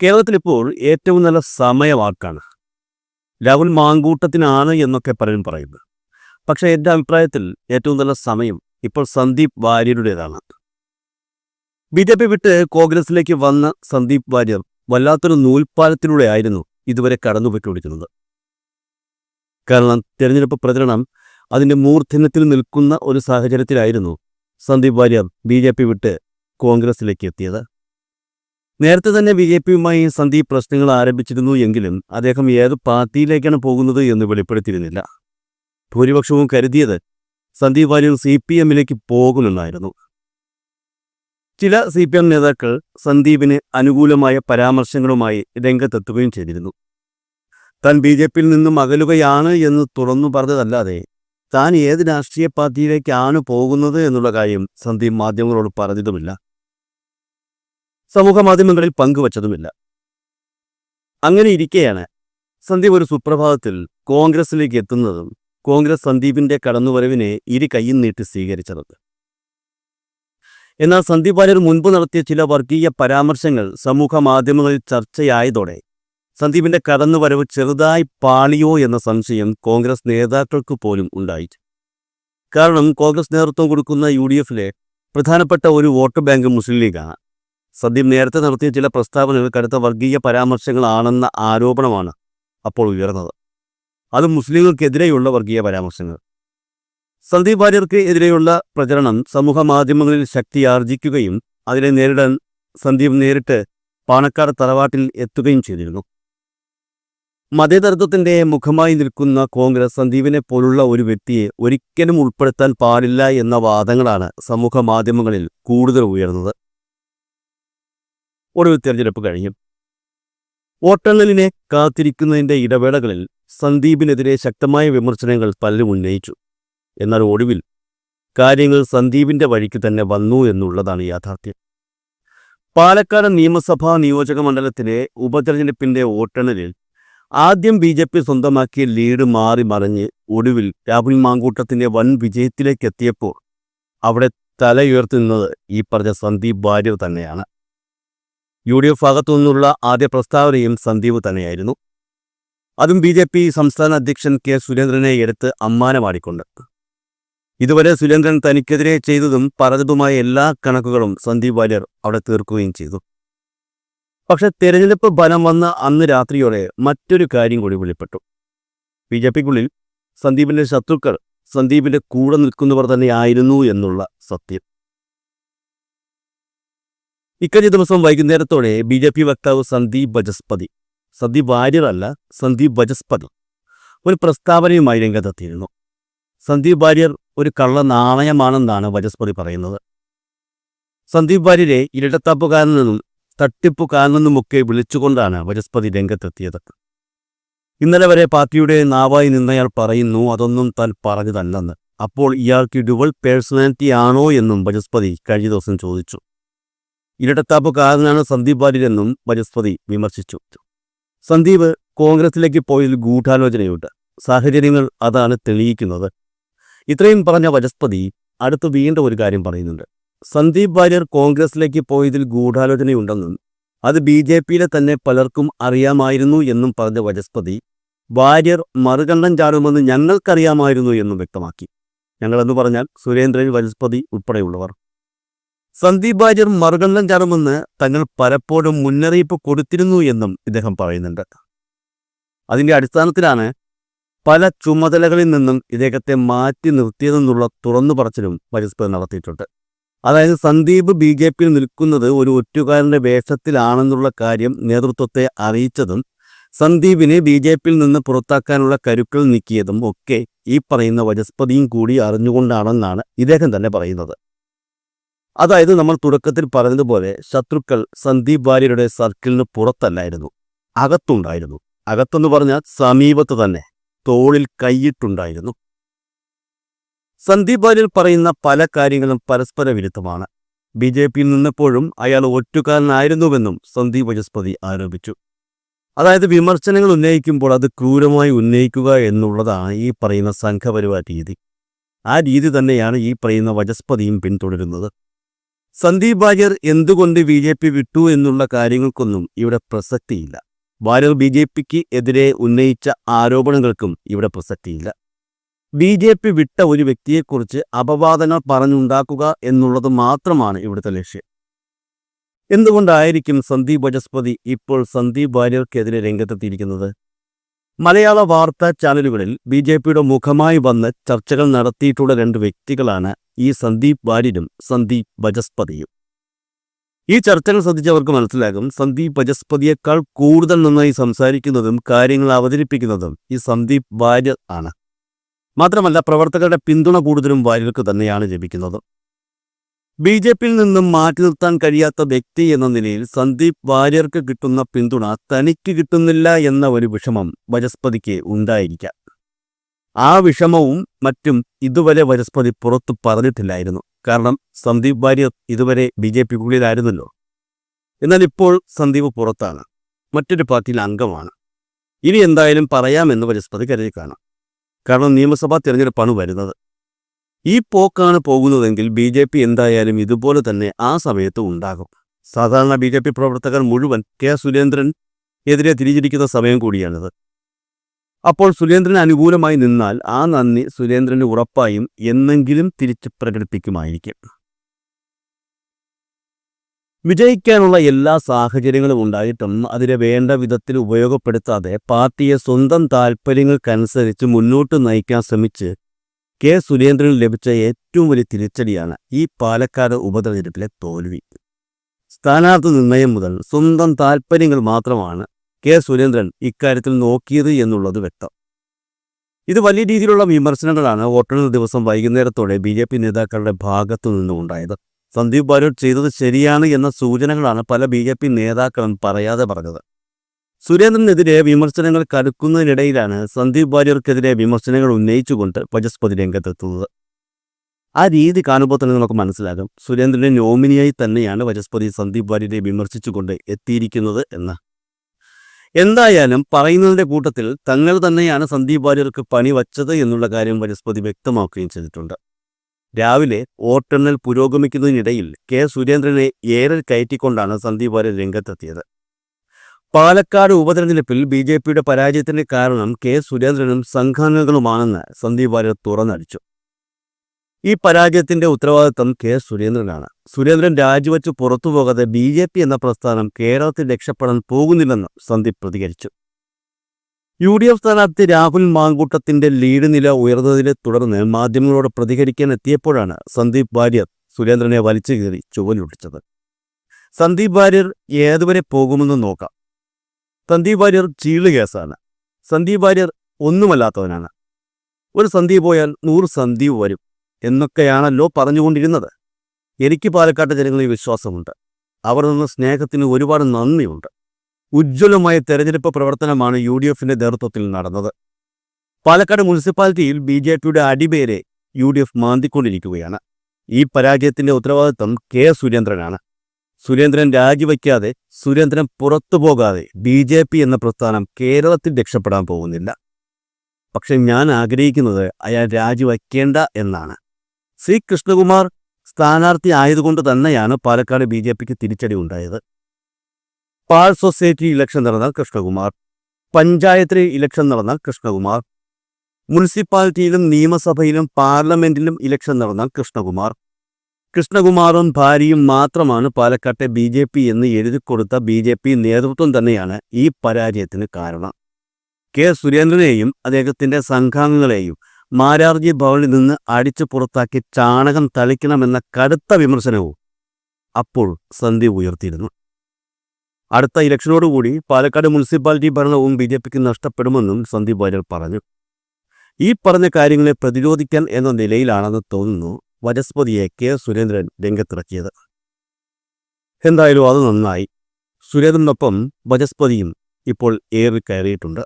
കേരളത്തിൽ ഇപ്പോൾ ഏറ്റവും നല്ല സമയമാക്കാണ് രാഹുൽ മാങ്കൂട്ടത്തിനാണ് എന്നൊക്കെ പലരും പറയുന്നത്. പക്ഷേ എന്റെ അഭിപ്രായത്തിൽ ഏറ്റവും നല്ല സമയം ഇപ്പോൾ സന്ദീപ് വാര്യരുടേതാണ്. ബി ജെ പി വിട്ട് കോൺഗ്രസിലേക്ക് വന്ന സന്ദീപ് വാര്യർ വല്ലാത്തൊരു നൂൽപ്പാലത്തിലൂടെ ആയിരുന്നു ഇതുവരെ കടന്നുപോയിക്കൊണ്ടിരിക്കുന്നത്. കാരണം തെരഞ്ഞെടുപ്പ് പ്രചരണം അതിന്റെ മൂർധന്യത്തിൽ നിൽക്കുന്ന ഒരു സാഹചര്യത്തിലായിരുന്നു Sandeep Warrier B J P വിട്ട് കോൺഗ്രസിലേക്ക് എത്തിയത്. നേരത്തെ തന്നെ ബി ജെ പിയുമായി സന്ദീപ് പ്രശ്നങ്ങൾ ആരംഭിച്ചിരുന്നു എങ്കിലും അദ്ദേഹം ഏത് പാർട്ടിയിലേക്കാണ് പോകുന്നത് എന്ന് വെളിപ്പെടുത്തിയിരുന്നില്ല. ഭൂരിപക്ഷവും കരുതിയത് സന്ദീപ് വാര്യർ സി പി എമ്മിലേക്ക് പോകുമെന്നായിരുന്നു. ചില സി പി എം നേതാക്കൾ സന്ദീപിന് അനുകൂലമായ പരാമർശങ്ങളുമായി രംഗത്തെത്തുകയും ചെയ്തിരുന്നു. താൻ ബി ജെ പിയിൽ നിന്നും അകലുകയാണ് എന്ന് തുറന്നു പറഞ്ഞതല്ലാതെ താൻ ഏത് രാഷ്ട്രീയ പാർട്ടിയിലേക്കാണ് പോകുന്നത് എന്നുള്ള കാര്യം സന്ദീപ് മാധ്യമങ്ങളോട് പറഞ്ഞതുമില്ല. സമൂഹ മാധ്യമങ്ങളിൽ പങ്കുവച്ചതുമില്ല. അങ്ങനെ ഇരിക്കെയാണ് സന്ദീപ് ഒരു സുപ്രഭാതത്തിൽ കോൺഗ്രസിലേക്ക് എത്തുന്നതും കോൺഗ്രസ് സന്ദീപിന്റെ കടന്നുവരവിനെ ഇരു കൈയും നീട്ടി സ്വീകരിച്ചത്. എന്നാൽ സന്ദീപ് വാര്യർ മുൻപ് നടത്തിയ ചില വർഗീയ പരാമർശങ്ങൾ സമൂഹ മാധ്യമങ്ങളിൽ ചർച്ചയായതോടെ സന്ദീപിന്റെ കടന്നുവരവ് ചെറുതായി പാളിയോ എന്ന സംശയം കോൺഗ്രസ് നേതാക്കൾക്ക് പോലും ഉണ്ടായി. കാരണം കോൺഗ്രസ് നേതൃത്വം കൊടുക്കുന്ന യു ഡി എഫിലെ പ്രധാനപ്പെട്ട ഒരു വോട്ട് ബാങ്ക് മുസ്ലിം ലീഗാണ്. സന്ദീപ് നേരത്തെ നടത്തിയ ചില പ്രസ്താവനകൾ കടുത്ത വർഗീയ പരാമർശങ്ങളാണെന്ന ആരോപണമാണ് അപ്പോൾ ഉയർന്നത്. അത് മുസ്ലിങ്ങൾക്കെതിരെയുള്ള വർഗീയ പരാമർശങ്ങൾ. സന്ദീപ് വാര്യർക്ക് എതിരെയുള്ള പ്രചരണം സമൂഹ മാധ്യമങ്ങളിൽ ശക്തിയാർജിക്കുകയും അതിനെ നേരിടാൻ സന്ദീപ് നേരിട്ട് പാണക്കാട് തറവാട്ടിൽ എത്തുകയും ചെയ്തിരുന്നു. മതേതരത്വത്തിന്റെ മുഖമായി നിൽക്കുന്ന കോൺഗ്രസ് സന്ദീപിനെ പോലുള്ള ഒരു വ്യക്തിയെ ഒരിക്കലും ഉൾപ്പെടുത്താൻ പാടില്ല എന്ന വാദങ്ങളാണ് സമൂഹ മാധ്യമങ്ങളിൽ കൂടുതൽ ഉയർന്നത്. ഒടുവിൽ തെരഞ്ഞെടുപ്പ് കഴിഞ്ഞു. വോട്ടെണ്ണലിനെ കാത്തിരിക്കുന്നതിന്റെ ഇടവേളകളിൽ സന്ദീപിനെതിരെ ശക്തമായ വിമർശനങ്ങൾ പലരും ഉന്നയിച്ചു. എന്നാൽ ഒടുവിൽ കാര്യങ്ങൾ സന്ദീപിന്റെ വഴിക്ക് തന്നെ വന്നു എന്നുള്ളതാണ് യാഥാർത്ഥ്യം. പാലക്കാട് നിയമസഭാ നിയോജക മണ്ഡലത്തിലെ ഉപതെരഞ്ഞെടുപ്പിന്റെ വോട്ടെണ്ണലിൽ ആദ്യം ബി ജെ പി സ്വന്തമാക്കിയ ലീഡ് മാറി മറിഞ്ഞ് ഒടുവിൽ രാഹുൽ മാങ്കൂട്ടത്തിന്റെ വൻ വിജയത്തിലേക്ക് എത്തിയപ്പോൾ അവിടെ തലയുയർത്തി നിന്നത് ഈ പറഞ്ഞ സന്ദീപ് വാര്യർ തന്നെയാണ്. യു ഡി എഫ് ഭാഗത്തു നിന്നുള്ള ആദ്യ പ്രസ്താവനയും സന്ദീപ് തന്നെയായിരുന്നു. അതും ബി ജെ പി സംസ്ഥാന അധ്യക്ഷൻ കെ സുരേന്ദ്രനെ എടുത്ത് അമ്മാനമാടിക്കൊണ്ട്. ഇതുവരെ സുരേന്ദ്രൻ തനിക്കെതിരെ ചെയ്തതും പറഞ്ഞതുമായ എല്ലാ കണക്കുകളും സന്ദീപ് വാര്യർ അവിടെ തീർക്കുകയും ചെയ്തു. പക്ഷെ തെരഞ്ഞെടുപ്പ് ഫലം വന്ന അന്ന് രാത്രിയോടെ മറ്റൊരു കാര്യം കൂടി വെളിപ്പെട്ടു. ബി ജെ പിക്കുള്ളിൽ സന്ദീപിന്റെ ശത്രുക്കൾ സന്ദീപിന്റെ കൂടെ നിൽക്കുന്നവർ തന്നെയായിരുന്നു എന്നുള്ള സത്യം. ഇക്കഴിഞ്ഞ ദിവസം വൈകുന്നേരത്തോടെ ബി ജെ പി വക്താവ് സന്ദീപ് ബജസ്പതി സന്ദീപ് വാര്യറല്ല സന്ദീപ് ബജസ്പതി ഒരു പ്രസ്താവനയുമായി രംഗത്തെത്തിയിരുന്നു. സന്ദീപ് വാര്യർ ഒരു കള്ള നാണയമാണെന്നാണ് ബജസ്പതി പറയുന്നത്. സന്ദീപ് വാര്യരെ ഇരട്ടത്താപ്പുകാരനെന്നും തട്ടിപ്പുകാരനെന്നുമൊക്കെ വിളിച്ചുകൊണ്ടാണ് ബജസ്പതി രംഗത്തെത്തിയത്. ഇന്നലെ വരെ പാർട്ടിയുടെ നാവായി നിന്നയാൾ പറയുന്നു അതൊന്നും താൻ പറഞ്ഞതല്ലെന്ന്. അപ്പോൾ ഇയാൾക്ക് ഡുവൽ പേഴ്സണാലിറ്റി ആണോ എന്നും ബജസ്പതി കഴിഞ്ഞ ദിവസം ചോദിച്ചു. ഇരട്ടത്താപ്പുകാരനാണ് സന്ദീപ് വാര്യരെന്നും വജസ്പതി വിമർശിച്ചു. സന്ദീപ് കോൺഗ്രസിലേക്ക് പോയതിൽ ഗൂഢാലോചനയുണ്ട്. സാഹചര്യങ്ങൾ അതാണ് തെളിയിക്കുന്നത്. ഇത്രയും പറഞ്ഞ വജസ്പതി അടുത്ത് വീണ്ടും ഒരു കാര്യം പറയുന്നുണ്ട്. സന്ദീപ് വാര്യർ കോൺഗ്രസിലേക്ക് പോയതിൽ ഗൂഢാലോചനയുണ്ടെന്നും അത് ബി ജെ പിയിലെ തന്നെ പലർക്കും അറിയാമായിരുന്നു എന്നും പറഞ്ഞ വജസ്പതി വാര്യർ മറുകണ്ഠം ചാടുമെന്ന് ഞങ്ങൾക്കറിയാമായിരുന്നു എന്നും വ്യക്തമാക്കി. ഞങ്ങളെന്ന് പറഞ്ഞാൽ സുരേന്ദ്രൻ വജസ്പതി ഉൾപ്പെടെയുള്ളവർ. സന്ദീപ് വാര്യർ മറുകണ്ഠം ചാടുമെന്ന് തങ്ങൾ പലപ്പോഴും മുന്നറിയിപ്പ് കൊടുത്തിരുന്നു എന്നും ഇദ്ദേഹം പറയുന്നുണ്ട്. അതിന്റെ അടിസ്ഥാനത്തിലാണ് പല ചുമതലകളിൽ നിന്നും ഇദ്ദേഹത്തെ മാറ്റി നിർത്തിയതെന്നുള്ള തുറന്നു പറച്ചിലും വജസ്പതി നടത്തിയിട്ടുണ്ട്. അതായത് സന്ദീപ് ബി ജെ പിയിൽ നിൽക്കുന്നത് ഒരു ഒറ്റുകാരന്റെ വേഷത്തിലാണെന്നുള്ള കാര്യം നേതൃത്വത്തെ അറിയിച്ചതും സന്ദീപിനെ ബി ജെ പിയിൽ നിന്ന് പുറത്താക്കാനുള്ള കരുക്കൾ നീക്കിയതും ഒക്കെ ഈ പറയുന്ന വചസ്പതിയും കൂടി അറിഞ്ഞുകൊണ്ടാണെന്നാണ് ഇദ്ദേഹം തന്നെ പറയുന്നത്. അതായത് നമ്മൾ തുടക്കത്തിൽ പറഞ്ഞതുപോലെ ശത്രുക്കൾ സന്ദീപ് വാര്യരുടെ സർക്കിളിന് പുറത്തല്ലായിരുന്നു. അകത്തുണ്ടായിരുന്നു. അകത്തെന്ന് പറഞ്ഞാൽ സമീപത്ത് തന്നെ തോളിൽ കൈയിട്ടുണ്ടായിരുന്നു. സന്ദീപ് വാര്യർ പറയുന്ന പല കാര്യങ്ങളും പരസ്പര വിരുദ്ധമാണ്. ബി ജെ പിയിൽ നിന്നപ്പോഴും അയാൾ ഒറ്റുകാരനായിരുന്നുവെന്നും സന്ദീപ് വജസ്പതി ആരോപിച്ചു. അതായത് വിമർശനങ്ങൾ ഉന്നയിക്കുമ്പോൾ അത് ക്രൂരമായി ഉന്നയിക്കുക എന്നുള്ളതാണ് ഈ പറയുന്ന സംഘപരിവാർ രീതി. ആ രീതി തന്നെയാണ് ഈ പറയുന്ന വജസ്പതിയും പിന്തുടരുന്നത്. സന്ദീപ് വാര്യർ എന്തുകൊണ്ട് ബി ജെ പി വിട്ടു എന്നുള്ള കാര്യങ്ങൾക്കൊന്നും ഇവിടെ പ്രസക്തിയില്ല. വാര്യർ ബി ജെ പിക്ക് എതിരെ ഉന്നയിച്ച ആരോപണങ്ങൾക്കും ഇവിടെ പ്രസക്തിയില്ല. ബി ജെ പി വിട്ട ഒരു വ്യക്തിയെക്കുറിച്ച് അപവാദങ്ങൾ പറഞ്ഞുണ്ടാക്കുക എന്നുള്ളത് മാത്രമാണ് ഇവിടുത്തെ ലക്ഷ്യം. എന്തുകൊണ്ടായിരിക്കും സന്ദീപ് വചസ്പതി ഇപ്പോൾ സന്ദീപ് വാര്യർക്കെതിരെ രംഗത്തെത്തിയിരിക്കുന്നത്? മലയാള വാർത്താ ചാനലുകളിൽ ബി ജെ പിയുടെ മുഖമായി വന്ന് ചർച്ചകൾ നടത്തിയിട്ടുള്ള രണ്ട് വ്യക്തികളാണ് ഈ സന്ദീപ് വാര്യരും സന്ദീപ് ബജസ്പതിയും. ഈ ചർച്ചകൾ ശ്രദ്ധിച്ചവർക്ക് മനസ്സിലാകും സന്ദീപ് ബജസ്പതിയേക്കാൾ കൂടുതൽ നന്നായി സംസാരിക്കുന്നതും കാര്യങ്ങൾ അവതരിപ്പിക്കുന്നതും ഈ സന്ദീപ് വാര്യർ ആണ്. മാത്രമല്ല പ്രവർത്തകരുടെ പിന്തുണ കൂടുതലും വാര്യർക്ക് തന്നെയാണ് ലഭിക്കുന്നത്. ബി ജെ പിയിൽ നിന്നും മാറ്റി നിർത്താൻ കഴിയാത്ത വ്യക്തി എന്ന നിലയിൽ സന്ദീപ് വാര്യർക്ക് കിട്ടുന്ന പിന്തുണ തനിക്ക് കിട്ടുന്നില്ല എന്ന ഒരു വിഷമം വനസ്പതിക്ക് ഉണ്ടായിരിക്കാം. ആ വിഷമവും മറ്റും ഇതുവരെ വനസ്പതി പുറത്തു പറഞ്ഞിട്ടില്ലായിരുന്നു. കാരണം സന്ദീപ് വാര്യർ ഇതുവരെ ബി ജെ പിക്കുള്ളിലായിരുന്നല്ലോ. എന്നാൽ ഇപ്പോൾ സന്ദീപ് പുറത്താണ്. മറ്റൊരു പാർട്ടിയിൽ അംഗമാണ്. ഇനി എന്തായാലും പറയാമെന്ന് വനസ്പതി കരുതി കാണാം കാരണം നിയമസഭാ തിരഞ്ഞെടുപ്പാണ് വരുന്നത്. ഈ പോക്കാണ് പോകുന്നതെങ്കിൽ ബി ജെ പി എന്തായാലും ഇതുപോലെ തന്നെ ആ സമയത്ത് ഉണ്ടാകും. സാധാരണ ബി ജെ പി പ്രവർത്തകർ മുഴുവൻ കെ സുരേന്ദ്രൻ എതിരെ തിരിച്ചിരിക്കുന്ന സമയം കൂടിയാണിത്. അപ്പോൾ സുരേന്ദ്രൻ അനുകൂലമായി നിന്നാൽ ആ നന്ദി സുരേന്ദ്രന് ഉറപ്പായും എന്നെങ്കിലും തിരിച്ച് പ്രകടിപ്പിക്കുമായിരിക്കും. വിജയിക്കാനുള്ള എല്ലാ സാഹചര്യങ്ങളും ഉണ്ടായിട്ടും അതിനെ വേണ്ട വിധത്തിൽ ഉപയോഗപ്പെടുത്താതെ പാർട്ടിയെ സ്വന്തം താൽപ്പര്യങ്ങൾക്കനുസരിച്ച് മുന്നോട്ട് നയിക്കാൻ ശ്രമിച്ച് കെ. സുരേന്ദ്രന് ലഭിച്ച ഏറ്റവും വലിയ തിരിച്ചടിയാണ് ഈ പാലക്കാട് ഉപതെരഞ്ഞെടുപ്പിലെ തോൽവി. സ്ഥാനാർത്ഥി നിർണയം മുതൽ സ്വന്തം താൽപ്പര്യങ്ങൾ മാത്രമാണ് കെ. സുരേന്ദ്രൻ ഇക്കാര്യത്തിൽ നോക്കിയത് എന്നുള്ളത് വ്യക്തം. ഇത് വലിയ രീതിയിലുള്ള വിമർശനങ്ങളാണ് വോട്ടെണ്ണൽ ദിവസം വൈകുന്നേരത്തോടെ ബി ജെ പി നേതാക്കളുടെ ഭാഗത്തു നിന്നും ഉണ്ടായത്. സന്ദീപ് ബാലോട്ട് ചെയ്തത് ശരിയാണ് എന്ന സൂചനകളാണ് പല ബി ജെ പി നേതാക്കളും പറയാതെ പറഞ്ഞത്. സുരേന്ദ്രനെതിരെ വിമർശനങ്ങൾ കടുക്കുന്നതിനിടയിലാണ് സന്ദീപ് വാര്യർക്കെതിരെ വിമർശനങ്ങൾ ഉന്നയിച്ചുകൊണ്ട് വജസ്പതി രംഗത്തെത്തുന്നത്. ആ രീതി കാണുമ്പോൾ തന്നെ നമുക്ക് മനസ്സിലാകും സുരേന്ദ്രനെ നോമിനിയായി തന്നെയാണ് വജസ്പതി സന്ദീപ് വാര്യരെ വിമർശിച്ചുകൊണ്ട് എത്തിയിരിക്കുന്നത് എന്ന്. എന്തായാലും പറയുന്നതിന്റെ കൂട്ടത്തിൽ തങ്ങൾ തന്നെയാണ് സന്ദീപ് വാര്യർക്ക് പണി വച്ചത് എന്നുള്ള കാര്യം വജസ്പതി വ്യക്തമാക്കുകയും ചെയ്തിട്ടുണ്ട്. രാവിലെ വോട്ടെണ്ണൽ പുരോഗമിക്കുന്നതിനിടയിൽ കെ സുരേന്ദ്രനെ ഏറെ കയറ്റിക്കൊണ്ടാണ് സന്ദീപ് വാര്യർ രംഗത്തെത്തിയത്. പാലക്കാട് ഉപതെരഞ്ഞെടുപ്പിൽ ബി ജെ പിയുടെ പരാജയത്തിന് കാരണം കെ സുരേന്ദ്രനും സംഘാംഗങ്ങളുമാണെന്ന് സന്ദീപ് വാര്യർ തുറന്നടിച്ചു. ഈ പരാജയത്തിന്റെ ഉത്തരവാദിത്തം കെ സുരേന്ദ്രനാണ്. സുരേന്ദ്രൻ രാജിവെച്ച് പുറത്തു പോകാതെ ബി ജെ പി എന്ന പ്രസ്ഥാനം കേരളത്തിൽ രക്ഷപ്പെടാൻ പോകുന്നില്ലെന്നും സന്ദീപ് പ്രതികരിച്ചു. യു ഡി എഫ് സ്ഥാനാർത്ഥി രാഹുൽ മാങ്കൂട്ടത്തിന്റെ ലീഡ് നില ഉയർന്നതിനെ തുടർന്ന് മാധ്യമങ്ങളോട് പ്രതികരിക്കാൻ എത്തിയപ്പോഴാണ് സന്ദീപ് വാര്യർ സുരേന്ദ്രനെ വലിച്ചു കയറി ചുവലൊടിച്ചത്. സന്ദീപ് വാര്യർ ഏതുവരെ പോകുമെന്ന് നോക്കാം. സന്ദീപ് വാര്യർ ചീൾ കേസാണ്. സന്ദീപ് വാര്യർ ഒന്നുമല്ലാത്തവനാണ്. ഒരു സന്ദീപ് പോയാൽ നൂറ് സന്ദീപ് വരും എന്നൊക്കെയാണല്ലോ പറഞ്ഞുകൊണ്ടിരുന്നത്. എനിക്ക് പാലക്കാട്ട് ജനങ്ങളിൽ വിശ്വാസമുണ്ട്. അവർ നിന്ന് സ്നേഹത്തിന് ഒരുപാട് നന്ദിയുണ്ട്. ഉജ്ജ്വലമായ തെരഞ്ഞെടുപ്പ് പ്രവർത്തനമാണ് യു ഡി എഫിന്റെ നേതൃത്വത്തിൽ നടന്നത്. പാലക്കാട് മുനിസിപ്പാലിറ്റിയിൽ ബി ജെ പിയുടെ അടിപേരെ യു ഡി എഫ് മാന്തിക്കൊണ്ടിരിക്കുകയാണ്. ഈ പരാജയത്തിന്റെ ഉത്തരവാദിത്വം കെ സുരേന്ദ്രനാണ്. സുരേന്ദ്രൻ രാജിവയ്ക്കാതെ സുരേന്ദ്രൻ പുറത്തു പോകാതെ ബി ജെ പി എന്ന പ്രസ്ഥാനം കേരളത്തിൽ രക്ഷപ്പെടാൻ പോകുന്നില്ല. പക്ഷെ ഞാൻ ആഗ്രഹിക്കുന്നത് അയാൾ രാജിവയ്ക്കേണ്ട എന്നാണ്. സി കൃഷ്ണകുമാർ സ്ഥാനാർത്ഥി ആയതുകൊണ്ട് തന്നെയാണ് പാലക്കാട് ബി ജെ പിക്ക് തിരിച്ചടി ഉണ്ടായത്. പാൾ സൊസൈറ്റി ഇലക്ഷൻ നടന്നാൽ കൃഷ്ണകുമാർ പഞ്ചായത്തിലെ ഇലക്ഷൻ നടന്നാൽ കൃഷ്ണകുമാർ മുനിസിപ്പാലിറ്റിയിലും നിയമസഭയിലും പാർലമെന്റിലും ഇലക്ഷൻ നടന്നാൽ കൃഷ്ണകുമാർ കൃഷ്ണകുമാറും ഭാര്യയും മാത്രമാണ് പാലക്കാട്ടെ ബി ജെ പി എന്ന് എഴുതിക്കൊടുത്ത ബി ജെ പി നേതൃത്വം തന്നെയാണ് ഈ പരാജയത്തിന് കാരണം. കെ സുരേന്ദ്രനെയും അദ്ദേഹത്തിന്റെ സംഘാംഗങ്ങളെയും മാരാർജി ഭവനിൽ നിന്ന് അടിച്ചു പുറത്താക്കി ചാണകം തളിക്കണമെന്ന കടുത്ത വിമർശനവും അപ്പോൾ സന്ധി ഉയർത്തിയിരുന്നു. അടുത്ത ഇലക്ഷനോടുകൂടി പാലക്കാട് മുനിസിപ്പാലിറ്റി ഭരണവും ബി ജെ പിക്ക് നഷ്ടപ്പെടുമെന്നും സന്ദീപ് വാര്യർ പറഞ്ഞു. ഈ പറഞ്ഞ കാര്യങ്ങളെ പ്രതിരോധിക്കാൻ എന്ന നിലയിലാണെന്ന് തോന്നുന്നു. വനസ്പതിയെ കെ. സുരേന്ദ്രൻ രംഗത്തിറക്കിയത്. എന്തായാലും അത് നന്നായി. സുരേന്ദ്രനൊപ്പം വനസ്പതിയും ഇപ്പോൾ ഏറി കയറിയിട്ടുണ്ട്